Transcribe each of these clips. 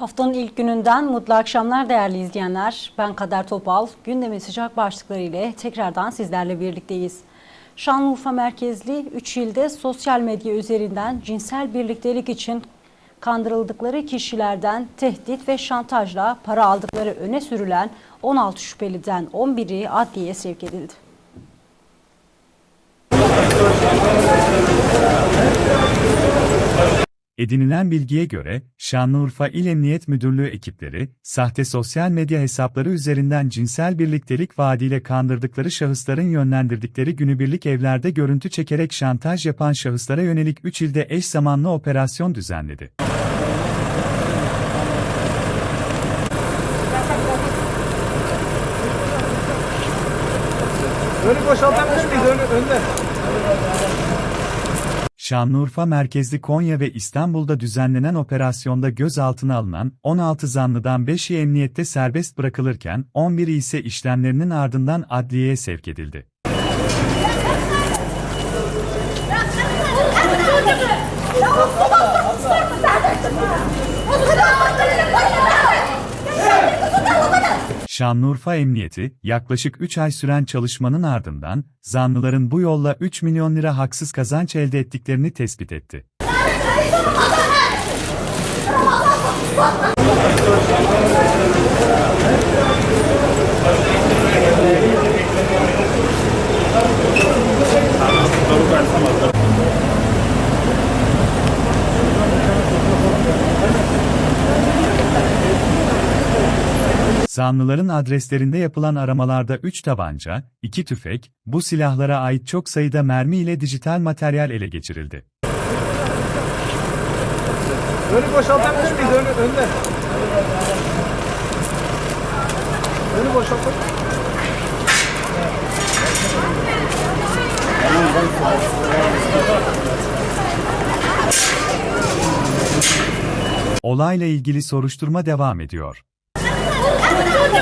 Haftanın ilk gününden mutlu akşamlar değerli izleyenler. Ben Kader Topal. Gündemin sıcak başlıkları ile tekrardan sizlerle birlikteyiz. Şanlıurfa merkezli 3 ilde sosyal medya üzerinden cinsel birliktelik için kandırıldıkları kişilerden tehdit ve şantajla para aldıkları öne sürülen 16 şüpheliden 11'i adliyeye sevk edildi. Edinilen bilgiye göre, Şanlıurfa İl Emniyet Müdürlüğü ekipleri, sahte sosyal medya hesapları üzerinden cinsel birliktelik vaadiyle kandırdıkları şahısların yönlendirdikleri günübirlik evlerde görüntü çekerek şantaj yapan şahıslara yönelik 3 ilde eş zamanlı operasyon düzenledi. Önü boşaltabilir miyiz? Önü, önde. Şanlıurfa merkezli Konya ve İstanbul'da düzenlenen operasyonda gözaltına alınan 16 zanlıdan 5'i emniyette serbest bırakılırken 11'i ise işlemlerinin ardından adliyeye sevk edildi. Şanlıurfa Emniyeti, yaklaşık 3 ay süren çalışmanın ardından, zanlıların bu yolla 3 milyon lira haksız kazanç elde ettiklerini tespit etti. Zanlıların adreslerinde yapılan aramalarda 3 tabanca, 2 tüfek, bu silahlara ait çok sayıda mermi ile dijital materyal ele geçirildi. Önü boşaltabilir miyiz? Önü, önde. Önü boşaltın. Olayla ilgili soruşturma devam ediyor. Hepsi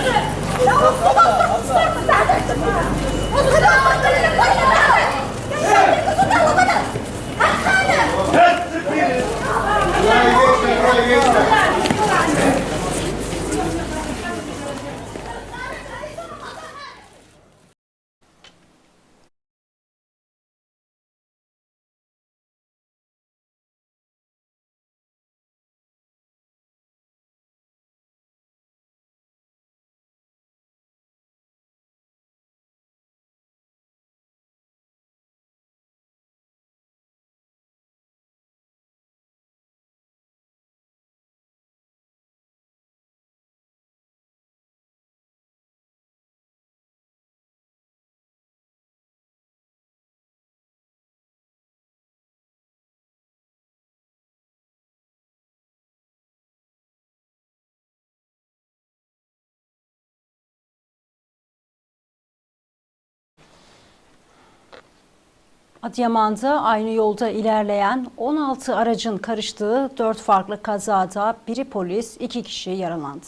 Adıyaman'da aynı yolda ilerleyen 16 aracın karıştığı 4 farklı kazada biri polis, 2 kişi yaralandı.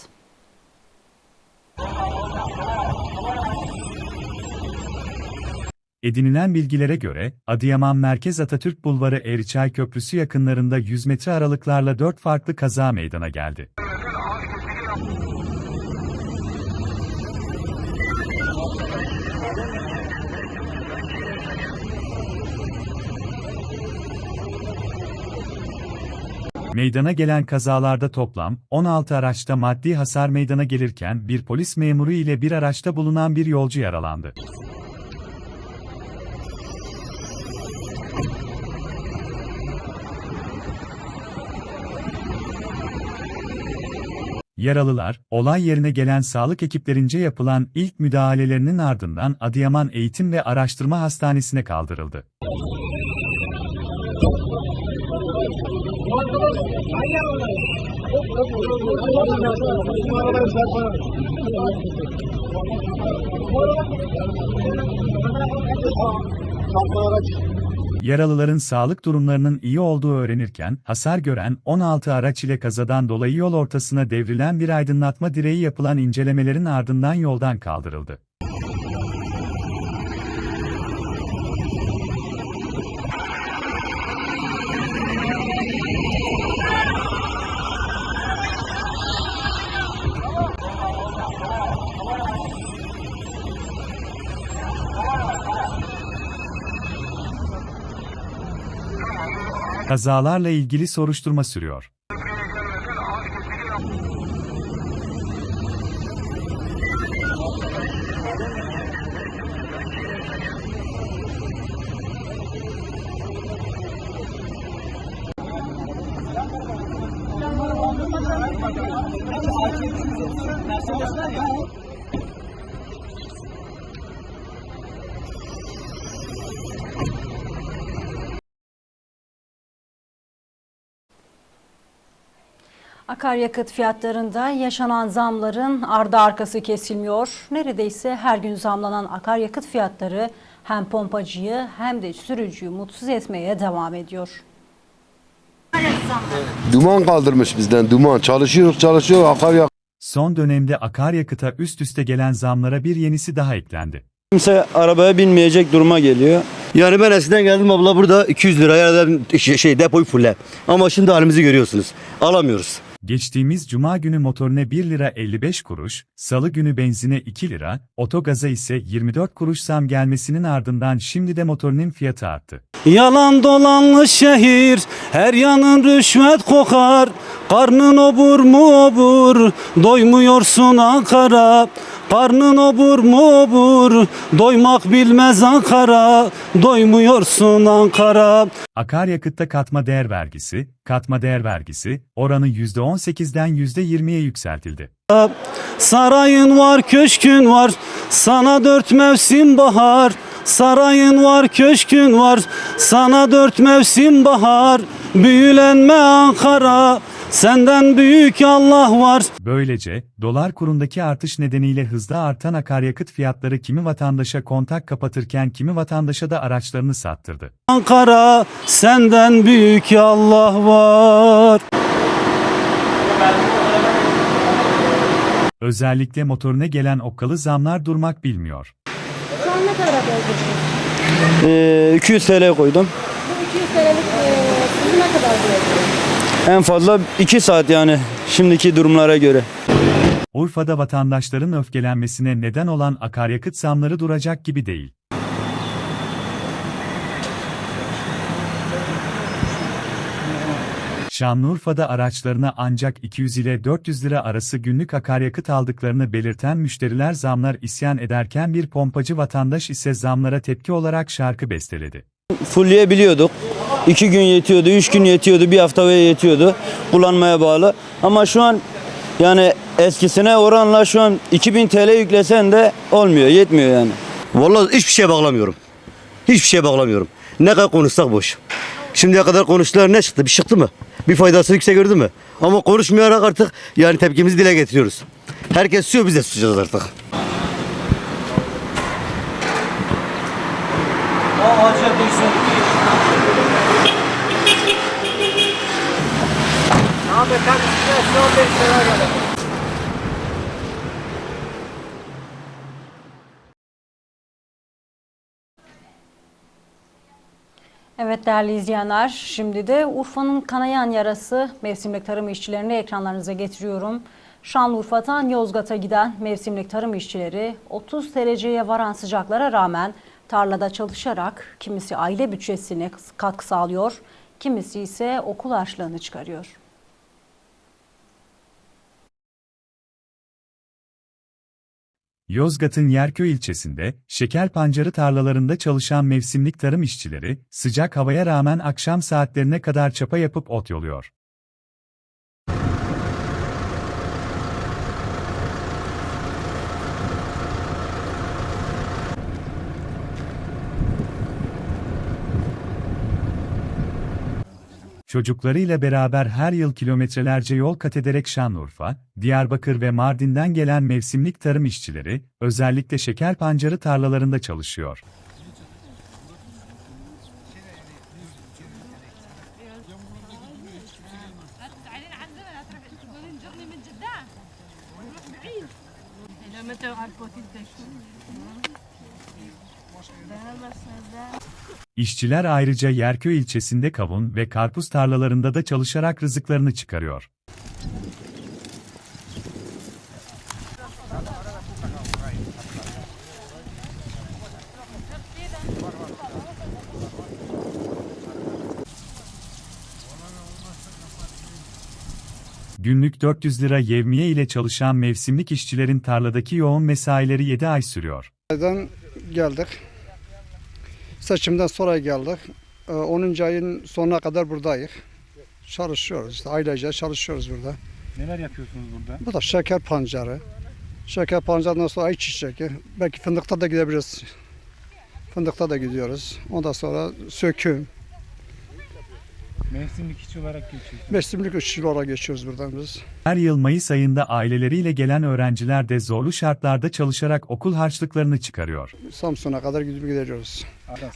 Edinilen bilgilere göre, Adıyaman Merkez Atatürk Bulvarı Eriçay Köprüsü yakınlarında 100 metre aralıklarla 4 farklı kaza meydana geldi. Meydana gelen kazalarda toplam 16 araçta maddi hasar meydana gelirken bir polis memuru ile bir araçta bulunan bir yolcu yaralandı. Yaralılar, olay yerine gelen sağlık ekiplerince yapılan ilk müdahalelerinin ardından Adıyaman Eğitim ve Araştırma Hastanesi'ne kaldırıldı. Yaralıların sağlık durumlarının iyi olduğu öğrenirken, hasar gören 16 araç ile kazadan dolayı yol ortasına devrilen bir aydınlatma direği yapılan incelemelerin ardından yoldan kaldırıldı. Kazalarla ilgili soruşturma sürüyor. Akaryakıt fiyatlarında yaşanan zamların ardı arkası kesilmiyor. Neredeyse her gün zamlanan akaryakıt fiyatları hem pompacıyı hem de sürücüyü mutsuz etmeye devam ediyor. Duman kaldırmış bizden duman. Çalışıyoruz çalışıyor akaryakıt. Son dönemde akaryakıta üst üste gelen zamlara bir yenisi daha eklendi. Kimse arabaya binmeyecek duruma geliyor. Yani ben eskiden geldim abla burada 200 liraya da şey, şey depoyu fulle. Ama şimdi halimizi görüyorsunuz. Alamıyoruz. Geçtiğimiz cuma günü motorine 1 lira 55 kuruş, salı günü benzine 2 lira, otogaza ise 24 kuruş zam gelmesinin ardından şimdi de motorinin fiyatı arttı. Yalan dolanlı şehir, her yanın rüşvet kokar. Karnın obur mu obur, doymuyorsun Ankara. Karnın obur mu obur, doymak bilmez Ankara. Doymuyorsun Ankara. Akaryakıtta katma değer vergisi, katma değer vergisi oranı %18'den %20'ye yükseltildi. Sarayın var, köşkün var, sana dört mevsim bahar. Sarayın var, köşkün var, sana dört mevsim bahar. Büyülenme Ankara, senden büyük Allah var. Böylece, dolar kurundaki artış nedeniyle hızla artan akaryakıt fiyatları kimi vatandaşa kontak kapatırken kimi vatandaşa da araçlarını sattırdı. Ankara, senden büyük Allah var. Özellikle motorine gelen okkalı zamlar durmak bilmiyor. Ee, 200 TL koydum. Bu 200 TL'lik e, sizi ne kadar diyor? En fazla 2 saat yani şimdiki durumlara göre. Urfa'da vatandaşların öfkelenmesine neden olan akaryakıt zamları duracak gibi değil. Şanlıurfa'da araçlarına ancak 200 ile 400 lira arası günlük akaryakıt aldıklarını belirten müşteriler zamlar isyan ederken bir pompacı vatandaş ise zamlara tepki olarak şarkı besteledi. Fullleyebiliyorduk. 2 gün yetiyordu, 3 gün yetiyordu, bir hafta ve yetiyordu kullanmaya bağlı. Ama şu an yani eskisine oranla şu an 2000 TL yüklesen de olmuyor, yetmiyor yani. Vallahi hiçbir şeye bağlamıyorum. Hiçbir şeye bağlamıyorum. Ne kadar konuşsak boş. Şimdiye kadar konuştular ne çıktı? Bir çıktı mı? Bir faydası yüksek gördü mü? Ama konuşmayarak artık yani tepkimizi dile getiriyoruz. Herkes susuyor biz de susacağız artık. Abi şu an 5 lira geldi. Evet değerli izleyenler, şimdi de Urfa'nın kanayan yarası mevsimlik tarım işçilerini ekranlarınıza getiriyorum. Şanlıurfa'dan Yozgat'a giden mevsimlik tarım işçileri 30 dereceye varan sıcaklara rağmen tarlada çalışarak kimisi aile bütçesine katkı sağlıyor, kimisi ise okul harçlığını çıkarıyor. Yozgat'ın Yerköy ilçesinde, şeker pancarı tarlalarında çalışan mevsimlik tarım işçileri, sıcak havaya rağmen akşam saatlerine kadar çapa yapıp ot yoluyor. Çocuklarıyla beraber her yıl kilometrelerce yol kat ederek Şanlıurfa, Diyarbakır ve Mardin'den gelen mevsimlik tarım işçileri, özellikle şeker pancarı tarlalarında çalışıyor. تعالين عندنا هتروح تقولين جرني من İşçiler ayrıca Yerköy ilçesinde kavun ve karpuz tarlalarında da çalışarak rızıklarını çıkarıyor. Günlük 400 lira yevmiye ile çalışan mevsimlik işçilerin tarladaki yoğun mesaileri 7 ay sürüyor. Geldik. Seçimden sonra geldik. Ee, 10. ayın sonuna kadar buradayız. Çalışıyoruz işte ailece çalışıyoruz burada. Neler yapıyorsunuz burada? Bu da şeker pancarı. Şeker pancarından sonra ayçiçeği. Belki fındıkta da gidebiliriz. Fındıkta da gidiyoruz. Ondan sonra söküm. Mevsimlik işçi olarak geçiyorsunuz. Mevsimlik işçi olarak geçiyoruz buradan biz. Her yıl Mayıs ayında aileleriyle gelen öğrenciler de zorlu şartlarda çalışarak okul harçlıklarını çıkarıyor. Samsun'a kadar gidip gidiyoruz.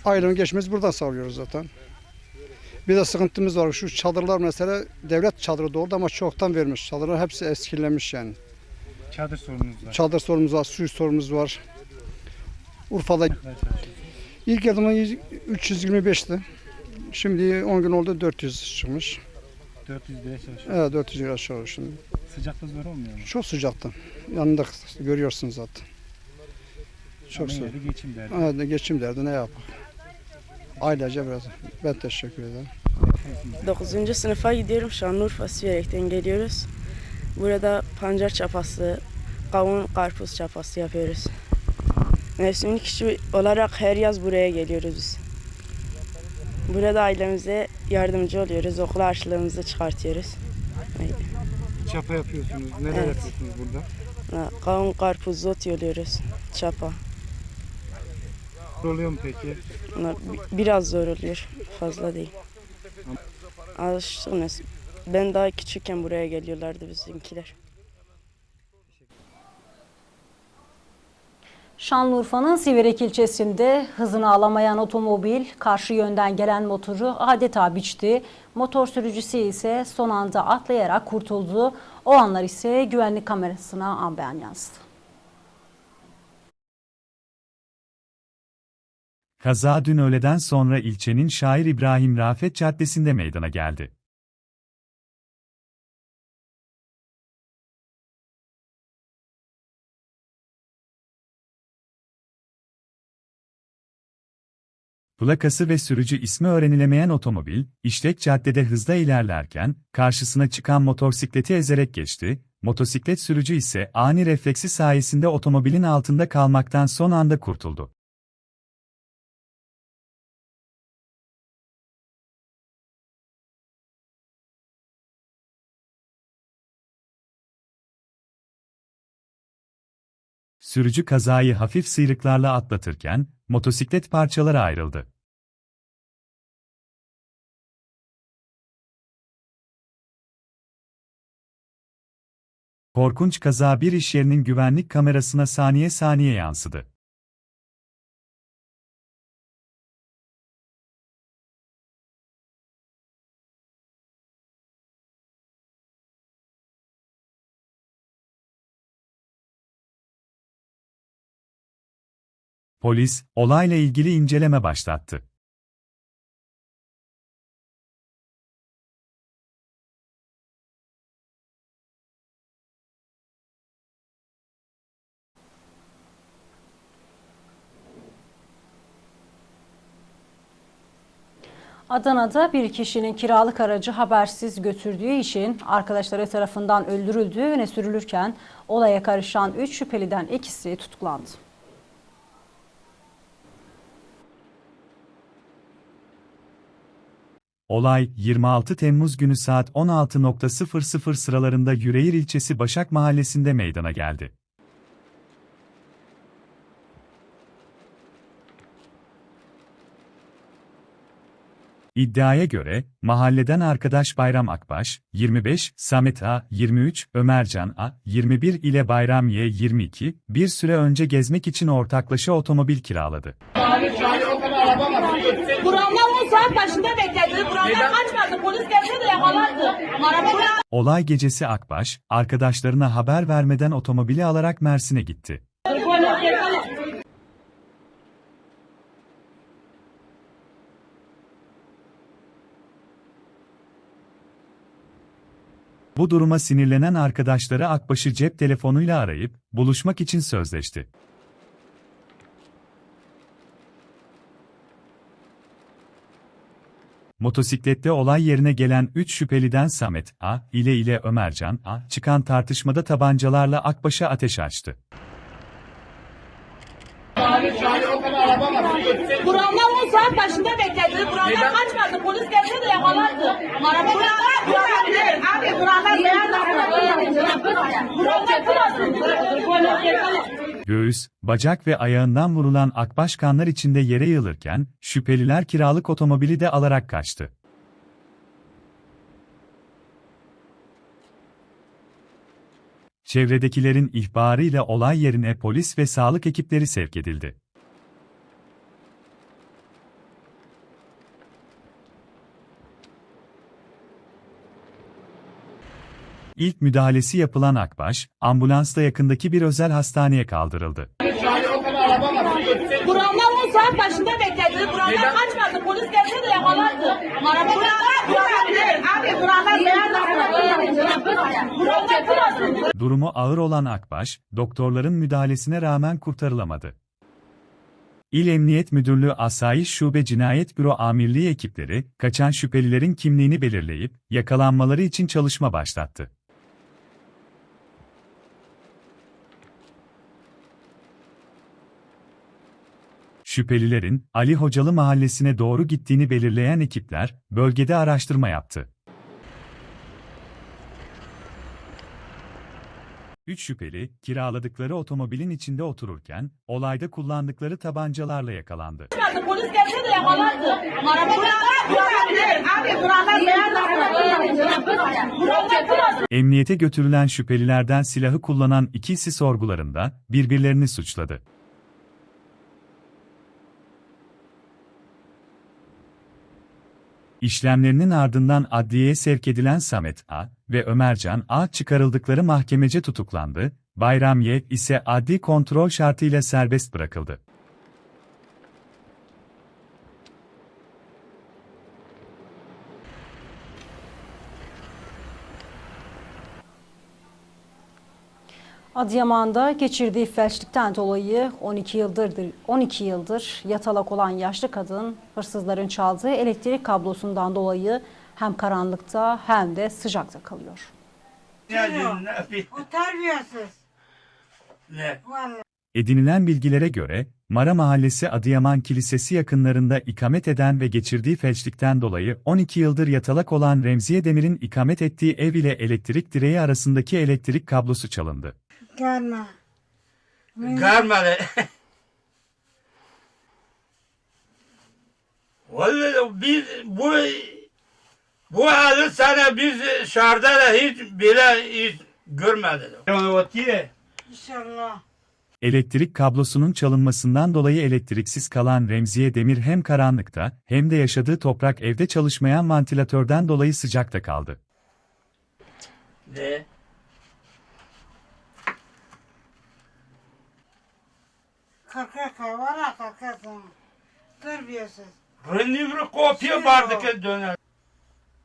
Aylığın geçmemiz buradan sağlıyoruz zaten. Bir de sıkıntımız var. Şu çadırlar mesela devlet çadırı doğru ama çoktan vermiş. Çadırlar hepsi eskilenmiş yani. Çadır sorununuz var. Çadır sorunumuz var, su sorunumuz var. Urfa'da ilk yılımın 325'ti. Şimdi 10 gün oldu 400 çıkmış. 400 liraya çalışıyorsunuz. Evet 400 lira aşağı şimdi. Sıcakta zor olmuyor mu? Çok sıcaktı. Yanında görüyorsunuz zaten. Çok Ama soğuk. geçim derdi. Evet, geçim derdi ne yapalım. Ailece biraz. Ben teşekkür ederim. 9. sınıfa gidiyorum. Şanlıurfa Siverek'ten geliyoruz. Burada pancar çapası, kavun karpuz çapası yapıyoruz. Mevsimlik işçi olarak her yaz buraya geliyoruz biz. Burada ailemize yardımcı oluyoruz. Okul harçlığımızı çıkartıyoruz. Çapa yapıyorsunuz. Neler Evet. yapıyorsunuz burada? Kavun karpuz zot yoluyoruz. Çapa. Zor oluyor mu peki? Bunlar biraz zor oluyor. Fazla değil. Alıştınız. Ben daha küçükken buraya geliyorlardı bizimkiler. Şanlıurfa'nın Siverek ilçesinde hızını alamayan otomobil karşı yönden gelen motoru adeta biçti. Motor sürücüsü ise son anda atlayarak kurtuldu. O anlar ise güvenlik kamerasına an beyan yansıdı. Kaza dün öğleden sonra ilçenin Şair İbrahim Rafet Caddesi'nde meydana geldi. Plakası ve sürücü ismi öğrenilemeyen otomobil, işlek caddede hızla ilerlerken, karşısına çıkan motosikleti ezerek geçti, motosiklet sürücü ise ani refleksi sayesinde otomobilin altında kalmaktan son anda kurtuldu. Sürücü kazayı hafif sıyrıklarla atlatırken, motosiklet parçalara ayrıldı. Korkunç kaza bir iş yerinin güvenlik kamerasına saniye saniye yansıdı. Polis, olayla ilgili inceleme başlattı. Adana'da bir kişinin kiralık aracı habersiz götürdüğü için arkadaşları tarafından öldürüldüğü öne sürülürken olaya karışan 3 şüpheliden ikisi tutuklandı. Olay, 26 Temmuz günü saat 16.00 sıralarında Yüreğir ilçesi Başak Mahallesi'nde meydana geldi. İddiaya göre, mahalleden arkadaş Bayram Akbaş, 25, Samet A, 23, Ömercan A, 21 ile Bayram Y, 22, bir süre önce gezmek için ortaklaşa otomobil kiraladı. Buranlar 10 saat başında bekledi. Buranlar kaçmadı. Polis gelse de yakalardı. Olay gecesi Akbaş, arkadaşlarına haber vermeden otomobili alarak Mersin'e gitti. Bu duruma sinirlenen arkadaşları Akbaş'ı cep telefonuyla arayıp buluşmak için sözleşti. Motosiklette olay yerine gelen 3 şüpheliden Samet A ile ile Ömercan A çıkan tartışmada tabancalarla Akbaş'a ateş açtı. Buranlar 10 saat başında bekledi. Buranlar kaçmadı. Polis gelse de yakalardı. Buralar buralar Abi buralar Buralar. Göğüs, bacak ve ayağından vurulan Akbaş kanlar içinde yere yığılırken, şüpheliler kiralık otomobili de alarak kaçtı. Çevredekilerin ihbarıyla olay yerine polis ve sağlık ekipleri sevk edildi. İlk müdahalesi yapılan Akbaş, ambulansla yakındaki bir özel hastaneye kaldırıldı. Buranlar 10 saat başında bekledi. Buranlar kaçmadı. Polis gelse de yakalardı. Buralar Abi Buralar burası. Durumu ağır olan Akbaş, doktorların müdahalesine rağmen kurtarılamadı. İl Emniyet Müdürlüğü Asayiş Şube Cinayet Büro Amirliği ekipleri, kaçan şüphelilerin kimliğini belirleyip, yakalanmaları için çalışma başlattı. Şüphelilerin, Ali Hocalı mahallesine doğru gittiğini belirleyen ekipler, bölgede araştırma yaptı. Üç şüpheli, kiraladıkları otomobilin içinde otururken, olayda kullandıkları tabancalarla yakalandı. Polis gelse de burası. Emniyete götürülen şüphelilerden silahı kullanan ikisi sorgularında, birbirlerini suçladı. İşlemlerinin ardından adliyeye sevk edilen Samet A. ve Ömercan A. çıkarıldıkları mahkemece tutuklandı, Bayram Y. ise adli kontrol şartıyla serbest bırakıldı. Adıyaman'da geçirdiği felçlikten dolayı 12 yıldır 12 yıldır yatalak olan yaşlı kadın hırsızların çaldığı elektrik kablosundan dolayı hem karanlıkta hem de sıcakta kalıyor. O terbiyesiz. Ne? Vallahi. Edinilen bilgilere göre, Mara Mahallesi Adıyaman Kilisesi yakınlarında ikamet eden ve geçirdiği felçlikten dolayı 12 yıldır yatalak olan Remziye Demir'in ikamet ettiği ev ile elektrik direği arasındaki elektrik kablosu çalındı. Gelme. Görmedi. Vallahi biz bu bu 50 sene biz şarda da hiç bile hiç görmedik. İnşallah. Elektrik kablosunun çalınmasından dolayı elektriksiz kalan Remziye Demir hem karanlıkta hem de yaşadığı toprak evde çalışmayan vantilatörden dolayı sıcakta kaldı. Ne? Kalkaka valla kalkasın. Terbiyesiz. Rennivri kopya bardık döner.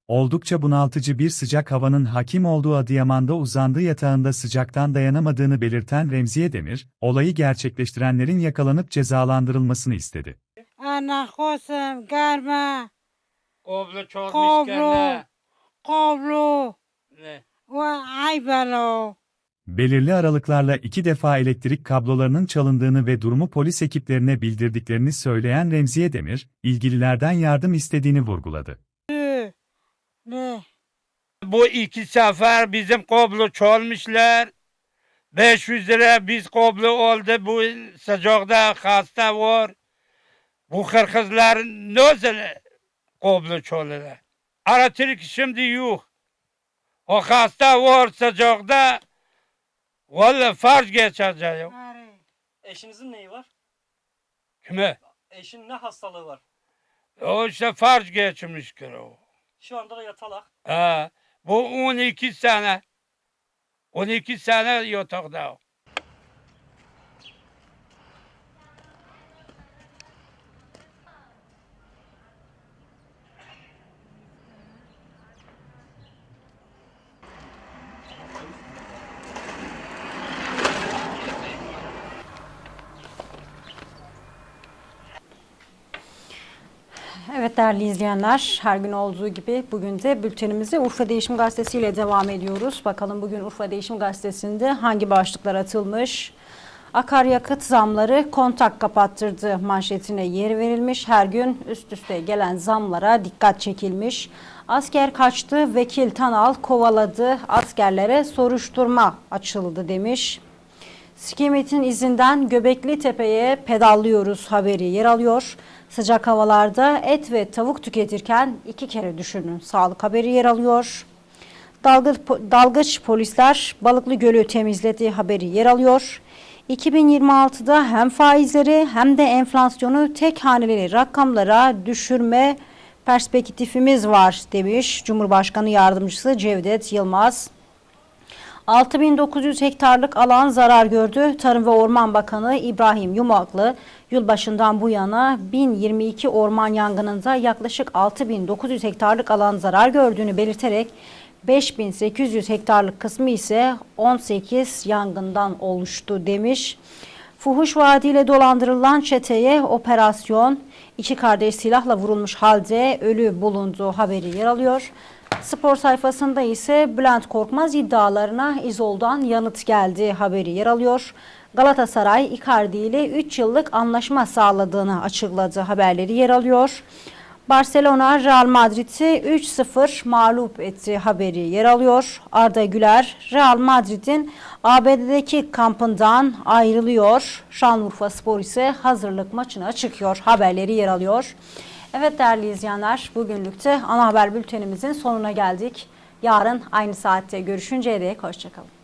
Oldukça bunaltıcı bir sıcak havanın hakim olduğu Adıyaman'da uzandığı yatağında sıcaktan dayanamadığını belirten Remziye Demir, olayı gerçekleştirenlerin yakalanıp cezalandırılmasını istedi. Ana kosum gelme. Koblu çok Koblu. Koblu. Ne? Ve aybelo. Belirli aralıklarla iki defa elektrik kablolarının çalındığını ve durumu polis ekiplerine bildirdiklerini söyleyen Remziye Demir, ilgililerden yardım istediğini vurguladı. Ne? Bu iki sefer bizim koblu çalmışlar. 500 lira biz koblu oldu. Bu sıcakta hasta var. Bu kırkızlar nasıl koblu çalıyorlar? Elektrik şimdi yok. O hasta var sıcakta. Vallahi farz geçecek. Ari. Eşinizin neyi var? Kime? Eşin ne hastalığı var? O işte farz geçmiş ki o. Şu anda da yatalak. Ha, bu 12 sene. 12 sene yatakta. o. Evet değerli izleyenler, her gün olduğu gibi bugün de bültenimize Urfa Değişim Gazetesi ile devam ediyoruz. Bakalım bugün Urfa Değişim Gazetesi'nde hangi başlıklar atılmış? Akaryakıt zamları kontak kapattırdı manşetine yer verilmiş. Her gün üst üste gelen zamlara dikkat çekilmiş. Asker kaçtı, vekil Tanal kovaladı, askerlere soruşturma açıldı demiş. Skimit'in izinden Göbekli Tepe'ye pedallıyoruz haberi yer alıyor. Sıcak havalarda et ve tavuk tüketirken iki kere düşünün. Sağlık haberi yer alıyor. Dalgıç, dalgıç polisler Balıklı Gölü temizledi haberi yer alıyor. 2026'da hem faizleri hem de enflasyonu tek haneli rakamlara düşürme perspektifimiz var demiş Cumhurbaşkanı Yardımcısı Cevdet Yılmaz. 6900 hektarlık alan zarar gördü. Tarım ve Orman Bakanı İbrahim Yumaklı yılbaşından bu yana 1022 orman yangınında yaklaşık 6900 hektarlık alan zarar gördüğünü belirterek 5800 hektarlık kısmı ise 18 yangından oluştu demiş. Fuhuş vaadiyle dolandırılan çeteye operasyon iki kardeş silahla vurulmuş halde ölü bulunduğu haberi yer alıyor. Spor sayfasında ise Bülent Korkmaz iddialarına İzol'dan yanıt geldi haberi yer alıyor. Galatasaray Icardi ile 3 yıllık anlaşma sağladığını açıkladı haberleri yer alıyor. Barcelona Real Madrid'i 3-0 mağlup etti haberi yer alıyor. Arda Güler Real Madrid'in ABD'deki kampından ayrılıyor. Şanlıurfa Spor ise hazırlık maçına çıkıyor haberleri yer alıyor. Evet değerli izleyenler bugünlük de ana haber bültenimizin sonuna geldik. Yarın aynı saatte görüşünceye dek hoşçakalın.